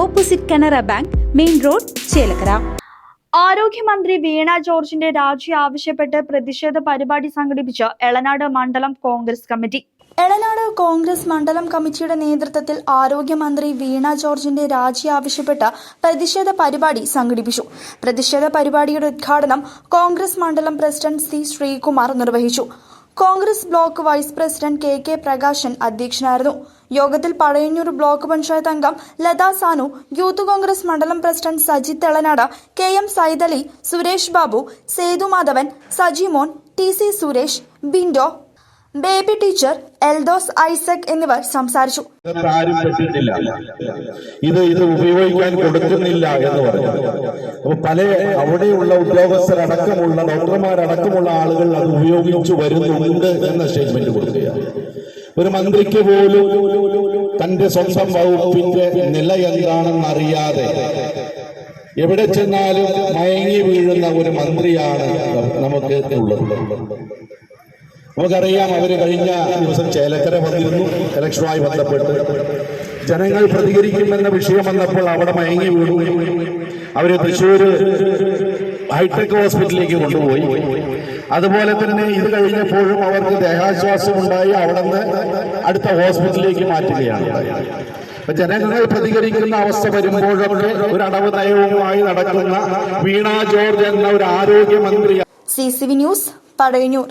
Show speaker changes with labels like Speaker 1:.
Speaker 1: opposite Canara bank main road Chelakkara.
Speaker 2: ആരോഗ്യമന്ത്രി വീണ ജോർജിന്റെ രാജി ആവശ്യപ്പെട്ട് പ്രതിഷേധ പരിപാടി സംഘടിപ്പിച്ച എളനാട് മണ്ഡലം കോൺഗ്രസ് കമ്മിറ്റി. എളനാട് കോൺഗ്രസ് മണ്ഡലം കമ്മിറ്റിയുടെ നേതൃത്വത്തിൽ ആരോഗ്യമന്ത്രി വീണ ജോർജിന്റെ രാജി ആവശ്യപ്പെട്ട് പ്രതിഷേധ പരിപാടി സംഘടിപ്പിച്ചു. പ്രതിഷേധ പരിപാടിയുടെ ഉദ്ഘാടനം കോൺഗ്രസ് മണ്ഡലം പ്രസിഡന്റ് സി ശ്രീകുമാർ നിർവഹിച്ചു. Congress block vice president K K Prakashan അധ്യക്ഷനായിരുന്നു. യോഗത്തിൽ പഴയന്നൂർ ബ്ലോക്ക് പഞ്ചായത്ത് അംഗം ലതാ സാനു യൂത്ത് കോൺഗ്രസ് മണ്ഡലം president Sajith Thelanad K M Saidali Suresh Babu Sethu Madhavan Sajimon T C Suresh Bindo Baby teacher Eldhose Isaac എന്നിവർ സംസാരിച്ചു.
Speaker 3: ആരും പറ്റുന്നില്ല ഇത് ഇത് ഉപയോഗിക്കാൻ കൊടുക്കുന്നില്ല എന്ന് പറഞ്ഞു. അപ്പൊ പല അവിടെയുള്ള ഉദ്യോഗസ്ഥരടക്കമുള്ള ഡോക്ടർമാരടക്കമുള്ള ആളുകൾ അത് ഉപയോഗിച്ചു വരുന്നുണ്ട് എന്ന സ്റ്റേറ്റ്മെന്റ് കൊടുക്കുകയാണ്. ഒരു മന്ത്രിക്ക് പോലും തന്റെ സ്വന്തം വകുപ്പിന്റെ നില എന്താണെന്ന് അറിയാതെ എവിടെ ചെന്നാലും മയങ്ങി വീഴുന്ന ഒരു മന്ത്രിയാണ് നമുക്ക് ഉള്ളത്. നമുക്കറിയാം അവർ കഴിഞ്ഞ ദിവസം ചേലക്കര വന്നിരുന്നു. ഇലക്ഷനുമായി ബന്ധപ്പെട്ട്. ജനങ്ങൾ പ്രതികരിക്കുമെന്ന വിഷയം വന്നപ്പോൾ അവിടെ മയങ്ങി വീണു. അവർ തൃശ്ശൂർ ഹൈടെക് ഹോസ്പിറ്റലിലേക്ക് കൊണ്ടുപോയി. അതുപോലെ തന്നെ ഇത് കഴിഞ്ഞപ്പോഴും അവർക്ക് ദേഹാശ്വാസം ഉണ്ടായി അവിടെ നിന്ന് അടുത്ത ഹോസ്പിറ്റലിലേക്ക് മാറ്റുകയാണ്. ജനങ്ങൾ പ്രതികരിക്കുന്ന അവസ്ഥ വരുമ്പോഴൊക്കെ ഒരു അടവ് നയവുമായി നടക്കുന്ന വീണ ജോർജ് എന്ന ഒരു ആരോഗ്യമന്ത്രി
Speaker 2: C C V news Pazhayannur